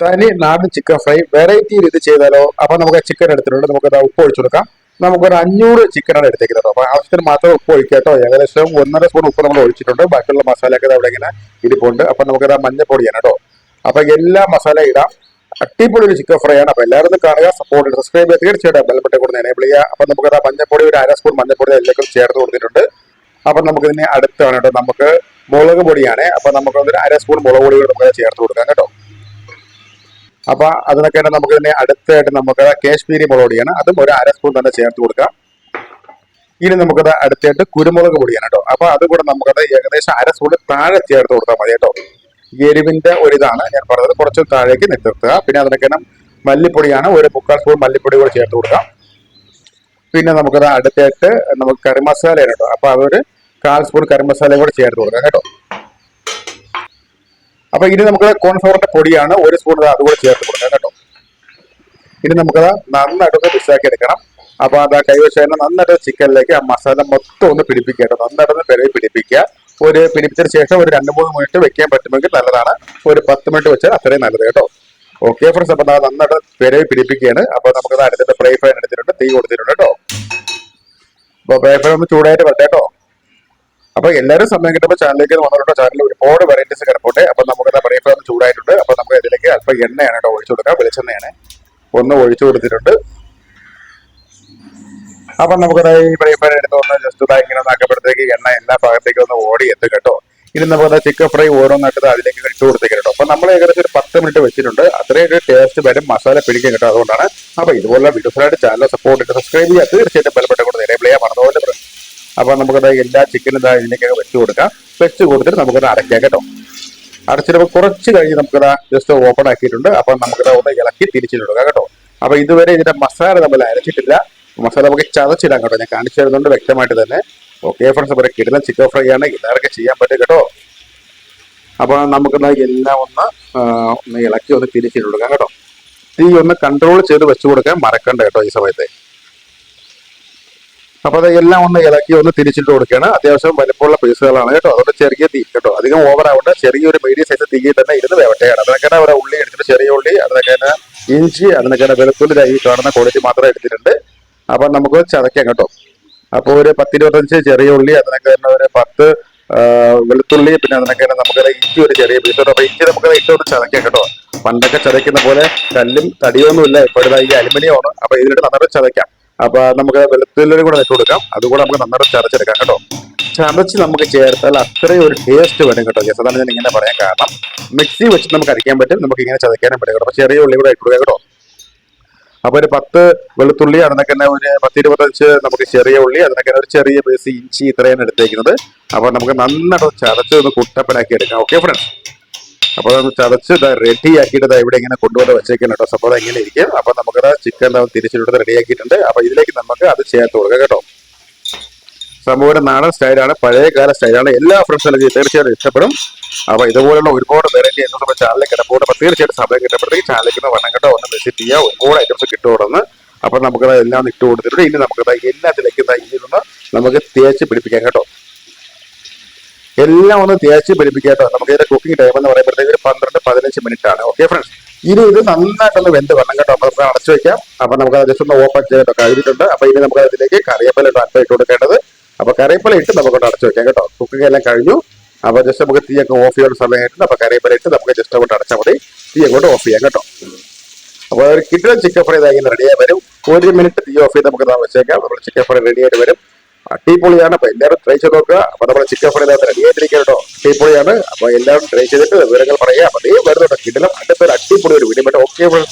തനി നാടൻ chicken fry variety ഇത് ചെയ്താലോ? അപ്പൊ നമുക്ക് ചിക്കൻ എടുത്തിട്ടുണ്ട്. നമുക്ക് ഉപ്പ് ഒഴിച്ചു കൊടുക്കാം. നമുക്കൊരു അഞ്ഞൂറ് ചിക്കനാണ് എടുത്തേക്കുന്നത്. അപ്പൊ ആവശ്യത്തിന് മാത്രം ഉപ്പ് ഒഴിക്കാട്ടോ ഏകദേശം ഒന്നര സ്പൂൺ ഉപ്പ് നമ്മൾ ഒഴിച്ചിട്ടുണ്ട്. ബാക്കിയുള്ള മസാലയൊക്കെ അവിടെ ഇങ്ങനെ ഇരിപ്പുണ്ട്. അപ്പൊ നമുക്കത് മഞ്ഞപ്പൊടിയാണ് കേട്ടോ. അപ്പൊ എല്ലാ മസാല ഇടാം. അടിപൊളി ഒരു ചിക്കൻ ഫ്രൈ ആണ്. അപ്പൊ എല്ലാവരും കാണുക സപ്പോർട്ട് സബ്സ്ക്രൈബ് ചെയ്ത് തീർച്ചയായിട്ടും ബെൽബട്ടെ കൊടുത്ത് എനേബിൾ ചെയ്യുക. അപ്പൊ നമുക്കത് മഞ്ഞപ്പൊടി ഒരു അര സ്പൂൺ മഞ്ഞപ്പൊടി എല്ലാവർക്കും ചേർത്ത് കൊടുത്തിട്ടുണ്ട്. അപ്പൊ നമുക്ക് ഇതിനെ അടുത്താണ് കേട്ടോ. നമുക്ക് മുളക് പൊടിയാണ്. അപ്പൊ നമുക്ക് ഒരു അര സ്പൂൺ മുളക് പൊടി നമുക്ക് ചേർത്ത് കൊടുക്കാം കേട്ടോ. അപ്പൊ അതിനൊക്കെ നമുക്ക് തന്നെ അടുത്തായിട്ട് നമുക്ക് കാശ്മീരി മുളകൊടിയാണ് അതും ഒരു അര സ്പൂൺ തന്നെ ചേർത്ത് കൊടുക്കാം. ഇനി നമുക്കത് അടുത്തായിട്ട് കുരുമുളക് പൊടിയാണ് കേട്ടോ അപ്പൊ അതും കൂടെ നമുക്കത് ഏകദേശം അര സ്പൂൺ താഴെ ചേർത്ത് കൊടുത്താൽ മതി കേട്ടോ എരിവിന്റെ ഒരിതാണ് ഞാൻ പറഞ്ഞത്. കുറച്ച് താഴേക്ക് നിർത്തുക പിന്നെ അതിനൊക്കെ മല്ലിപ്പൊടിയാണ്. ഒരു മുക്കാൽ സ്പൂൺ മല്ലിപ്പൊടി കൂടെ ചേർത്ത് കൊടുക്കാം. പിന്നെ നമുക്കത് അടുത്തായിട്ട് നമുക്ക് കറി മസാല കേട്ടോ അപ്പൊ അതൊരു കാൽ സ്പൂൺ കറി മസാലയും കൂടെ ചേർത്ത് കൊടുക്കാം കേട്ടോ. അപ്പൊ ഇനി നമുക്ക് കോൺഫ്ലവറിന്റെ പൊടിയാണ് ഒരു സ്പൂൺ അതുകൂടെ ചേർത്ത് കൊടുക്കാം കേട്ടോ. ഇനി നമുക്കത് നന്നായിട്ടൊന്ന് മിക്സാക്കി എടുക്കണം. അപ്പൊ അത് തന്നെ നന്നായിട്ട് ചിക്കനിലേക്ക് ആ മസാല മൊത്തം ഒന്ന് പിടിപ്പിക്കുക നന്നായിട്ടൊന്ന് പിറവി പിടിപ്പിക്കുക. ഒരു പിടിപ്പിച്ചതിന് ശേഷം ഒരു രണ്ട് മൂന്ന് മിനിറ്റ് വെക്കാൻ പറ്റുമെങ്കിൽ നല്ലതാണ്. ഒരു പത്ത് മിനിറ്റ് വെച്ചാൽ അത്രയും നല്ലത് കേട്ടോ. ഓക്കെ ഫ്രണ്ട്സ് അപ്പൊ നന്നായിട്ട് പെരവി പിടിപ്പിക്കുകയാണ്. അപ്പൊ നമുക്കത് അടുത്തിട്ട് ഫ്രൈ ഫ്രൈ എടുത്തിട്ടുണ്ട് തീ കൊടുത്തിട്ടുണ്ട് കേട്ടോ. അപ്പൊ ഫ്രൈ ഫ്രൈ ഒന്ന് ചൂടായിട്ട് വരട്ടെ കേട്ടോ. അപ്പൊ എല്ലാവരും സമയം കിട്ടുമ്പോൾ ചാനലിലേക്ക് വന്നിട്ടുണ്ടോ ചാനലിൽ ഒരുപാട് വെറൈറ്റീസ് കിടപ്പോട്ടെ അപ്പൊ നമുക്ക് ഒന്ന് ചൂടായിട്ടുണ്ട്. അപ്പൊ നമുക്ക് ഇതിലേക്ക് അല്പം എണ്ണയാണ് കേട്ടോ ഒഴിച്ചു കൊടുക്കാം. വെളിച്ചെണ്ണയാണ്. ഒന്ന് ഒഴിച്ചു കൊടുത്തിട്ടുണ്ട്. അപ്പൊ നമുക്കത് ഈ ഫ്രൈ എടുത്ത് ഒന്ന് ജസ്റ്റ് ഇതാ ഇങ്ങനെ നാക്കപ്പെടുത്തേക്ക് എണ്ണ എല്ലാ ഭാഗത്തേക്കും ഒന്ന് ഓടി എത്തും കേട്ടോ. ഇനി നമുക്ക് ചിക്കൻ ഫ്രൈ ഓരോന്നായിട്ട് അതിലേക്ക് ഇട്ട് കൊടുത്തേക്ക് കേട്ടോ. അപ്പൊ നമ്മൾ ഏകദേശം ഒരു പത്ത് മിനിറ്റ് വെച്ചിട്ടുണ്ട്. അത്രയും ഒരു ടേസ്റ്റ് വരും മസാല പിടിക്കും കേട്ടോ. അതുകൊണ്ടാണ്. അപ്പൊ ഇതുപോലെ ആയിട്ട് ചാനൽ സപ്പോർട്ട് ചെയ്ത് സബ്സ്ക്രൈബ് ചെയ്യുക തീർച്ചയായിട്ടും ബലപ്പെട്ട കൊണ്ട് പ്ലേ ചെയ്യാൻ മറന്നുപോലെ അപ്പൊ നമുക്കത് എല്ലാ ചിക്കനും ഇതാ ഇതിനൊക്കെ വെച്ച് കൊടുക്കാം. വെച്ച് കൊടുത്തിട്ട് നമുക്കത് അടയ്ക്കാം കേട്ടോ. അടച്ചിട്ട് കുറച്ച് കഴിഞ്ഞ് നമുക്കത് ജസ്റ്റ് ഓപ്പൺ ആക്കിയിട്ടുണ്ട്. അപ്പൊ നമുക്കത് ഒന്ന് ഇളക്കി തിരിച്ചിട്ട് കേട്ടോ. അപ്പൊ ഇതുവരെ ഇതിന്റെ മസാല നമ്മൾ അരച്ചിട്ടില്ല. മസാല നമുക്ക് ചതച്ചിടാം കേട്ടോ. ഞാൻ കാണിച്ചു തരുന്നുണ്ട് വ്യക്തമായിട്ട് തന്നെ. ഓക്കെ ഫ്രണ്ട്സ് അപ്പൊ കിടന്ന ചിക്കൻ ഫ്രൈ ആണ്. എല്ലാവർക്കും ചെയ്യാൻ പറ്റും കേട്ടോ. അപ്പൊ നമുക്ക് എല്ലാം ഒന്ന് ഒന്ന് ഇളക്കി ഒന്ന് തിരിച്ചിട്ട് കൊടുക്കാം കേട്ടോ. തീ ഒന്ന് കൺട്രോൾ ചെയ്ത് വെച്ചു കൊടുക്കാൻ മറക്കണ്ട കേട്ടോ ഈ സമയത്ത്. അപ്പൊ അത് എല്ലാം ഒന്ന് ഇളക്കി ഒന്ന് തിരിച്ചിട്ട് കൊടുക്കുകയാണ്. അത്യാവശ്യം വലിപ്പമുള്ള പീസുകളാണ് കേട്ടോ. അതുകൊണ്ട് ചെറിയ തീ കേട്ടോ. അധികം ഓവർ ആവണ്ട. ചെറിയൊരു മീഡിയം സൈസ് തീയിൽ തന്നെ ഇരുന്ന് വേവട്ടെയാണ്. അതിനൊക്കെ ഒരു ഉള്ളി എടുത്തിട്ട് ചെറിയ ഉള്ളി അതിനൊക്കെ ഇഞ്ചി അതിനൊക്കെ വെളുത്തുള്ളി ഈ കാണുന്ന ക്വാളിറ്റി മാത്രമേ എടുത്തിട്ടുണ്ട്. അപ്പൊ നമുക്ക് ചതയ്ക്കാം കേട്ടോ. അപ്പൊ ഒരു പത്തിരുപത്തഞ്ച് ചെറിയ ഉള്ളി അതിനൊക്കെ തന്നെ ഒരു പത്ത് വെളുത്തുള്ളി പിന്നെ അതിനൊക്കെ നമുക്ക് ഇഞ്ചി ഒരു ചെറിയ പീസ് അപ്പൊ ഇഞ്ചി നമുക്ക് ഇട്ടോട്ട് ചതക്കാം കേട്ടോ. പണ്ടൊക്കെ ചതയ്ക്കുന്ന പോലെ കല്ലും തടിയൊന്നുമില്ല. ഇപ്പോഴത്തെ ഈ അലുമിനിയമാണ്. അപ്പോൾ അപ്പൊ ഇതിലിട്ട് നന്നായിട്ട് ചതയ്ക്കാം. അപ്പൊ നമുക്ക് വെളുത്തുള്ളി കൂടെ വെച്ച് കൊടുക്കാം. അതുകൂടെ നമുക്ക് നന്നായിട്ട് ചതച്ചെടുക്കാം കേട്ടോ. ചതച്ച് നമുക്ക് ചേർത്താൽ അത്രയും ഒരു ടേസ്റ്റ് വരും കേട്ടോ ജസ്റ്റ് അതാണ് ഞാൻ ഇങ്ങനെ പറയാൻ കാരണം. മിക്സി വെച്ച് നമുക്ക് അരിക്കാൻ പറ്റും. നമുക്ക് ഇങ്ങനെ ചതയ്ക്കാനും പറ്റും കേട്ടോ. ചെറിയ ഉള്ളി കൂടെ ഇട്ട് കൊടുക്കാം കേട്ടോ. അപ്പൊ ഒരു പത്ത് വെളുത്തുള്ളി അതിനൊക്കെ തന്നെ ഒരു പത്ത് ഇരുപത്തഞ്ച് നമുക്ക് ചെറിയ ഉള്ളി അതിനൊക്കെ ഒരു ചെറിയ പീസ് ഇഞ്ചി ഇത്രയാണ് എടുത്തേക്കുന്നത്. അപ്പൊ നമുക്ക് നന്നായിട്ട് ചതച്ച് ഒന്ന് കുട്ടപ്പനാക്കി എടുക്കാം. ഓക്കെ ഫ്രണ്ട്സ് അപ്പൊ അതൊന്ന് ചതച്ച് റെഡി ആക്കിയിട്ട് ദാ ഇവിടെ ഇങ്ങനെ കൊണ്ടുവന്ന് വെച്ചേക്കണം കേട്ടോ. സംഭവം എങ്ങനെ ഇരിക്കും. അപ്പൊ നമുക്കത് ചിക്കൻ തിരിച്ചിട്ട് റെഡി ആക്കിയിട്ടുണ്ട്. അപ്പൊ ഇതിലേക്ക് നമുക്ക് അത് ചേർത്ത് കൊടുക്കാം കേട്ടോ. സംഭവം നാടൻ സ്റ്റൈലാണ് പഴയ കാല സ്റ്റൈലാണ് എല്ലാ ഫ്രണ്ട്സിനും തീർച്ചയായിട്ടും ഇഷ്ടപ്പെടും. അപ്പൊ ഇതുപോലുള്ള ഒരുപാട് വെറൈറ്റി എന്നോട് നമ്മുടെ ചാനലിൽ കിടപ്പോട്ട് അപ്പൊ തീർച്ചയായിട്ടും സമയം കിട്ടപ്പെടുന്നെങ്കിൽ ചാനലിലേക്ക് ഒന്ന് വണ്ണം കേട്ടോ. ഒന്ന് വിസിറ്റ് ചെയ്യുക ഒരുപാട് ഐറ്റംസ് കിട്ടുമെന്ന് അപ്പൊ നമുക്കത് എല്ലാം ഇട്ട് കൊടുത്തിട്ടുണ്ട്. ഇനി നമുക്കത് എല്ലാത്തിലേക്കും ഇതാ ഇതൊന്ന് നമുക്ക് തേച്ച് പിടിപ്പിക്കാം കേട്ടോ. എല്ലാം ഒന്ന് തേച്ച് പിടിപ്പിക്കാം കേട്ടോ നമുക്ക് ഇതിന്റെ കുക്കിംഗ് ടൈം എന്ന് പറയുമ്പോഴത്തേക്ക് ഒരു പന്ത്രണ്ട് പതിനഞ്ച് മിനിറ്റ് ആണ്. ഓക്കെ ഫ്രണ്ട്സ് ഇനി ഇത് നന്നായിട്ടൊന്ന് വെന്ത് വരണം കേട്ടോ. അപ്പൊ നമുക്ക് അടച്ചു വെക്കാം. അപ്പൊ നമുക്ക് ജസ്റ്റ് ഒന്ന് ഓപ്പൺ ചെയ്തിട്ടൊക്കെ കഴിഞ്ഞിട്ടുണ്ട് അപ്പൊ ഇനി നമുക്ക് അതിലേക്ക് കറിയപ്പല ട്രാൻസ്ഫർ ഇട്ട് കൊടുക്കേണ്ടത്. അപ്പൊ കറിയപ്പല ഇട്ട് നമുക്ക് അടച്ചു വെക്കാം കേട്ടോ. കുക്കിംഗ് എല്ലാം കഴിഞ്ഞു. അപ്പൊ ജസ്റ്റ് നമുക്ക് തീ അങ്ങ് ഓഫ് ചെയ്യുന്ന സമയമായിട്ടുണ്ട് അപ്പൊ കറിയപ്പല ഇട്ട് നമുക്ക് ജസ്റ്റ് അങ്ങോട്ട് അടച്ചാൽ മതി. തീ അങ്ങോട്ട് ഓഫ് ചെയ്യാം കേട്ടോ. അപ്പോൾ ഒരു കിട്ടുന്ന ചിക്കൻ ഫ്രൈ ഇതായി റെഡിയായി വരും. ഒരു മിനിറ്റ് തീ ഓഫ് ചെയ്ത് നമുക്ക് വെച്ചേക്കാം. നമ്മൾ ചിക്കൻ ഫ്രൈ റെഡിയായിട്ട് വരും. അടിപൊളിയാണ്. അപ്പൊ എല്ലാവരും ട്രൈ ചെയ്ത് നോക്കുക. അപ്പൊ നമ്മുടെ ചിക്കൻ ഫ്രൈ റെഡി ആയിട്ടിരിക്കുക അടിപൊളിയാണ്. അപ്പൊ എല്ലാവരും ട്രൈ ചെയ്തിട്ട് വിവരങ്ങൾ പറയുക. അപ്പൊ നീ വരുന്നുണ്ടോ. കിടിലം. അടുത്തൊരു അടിപൊളി ഒരു വീഡിയോ ഓക്കെ ബൈ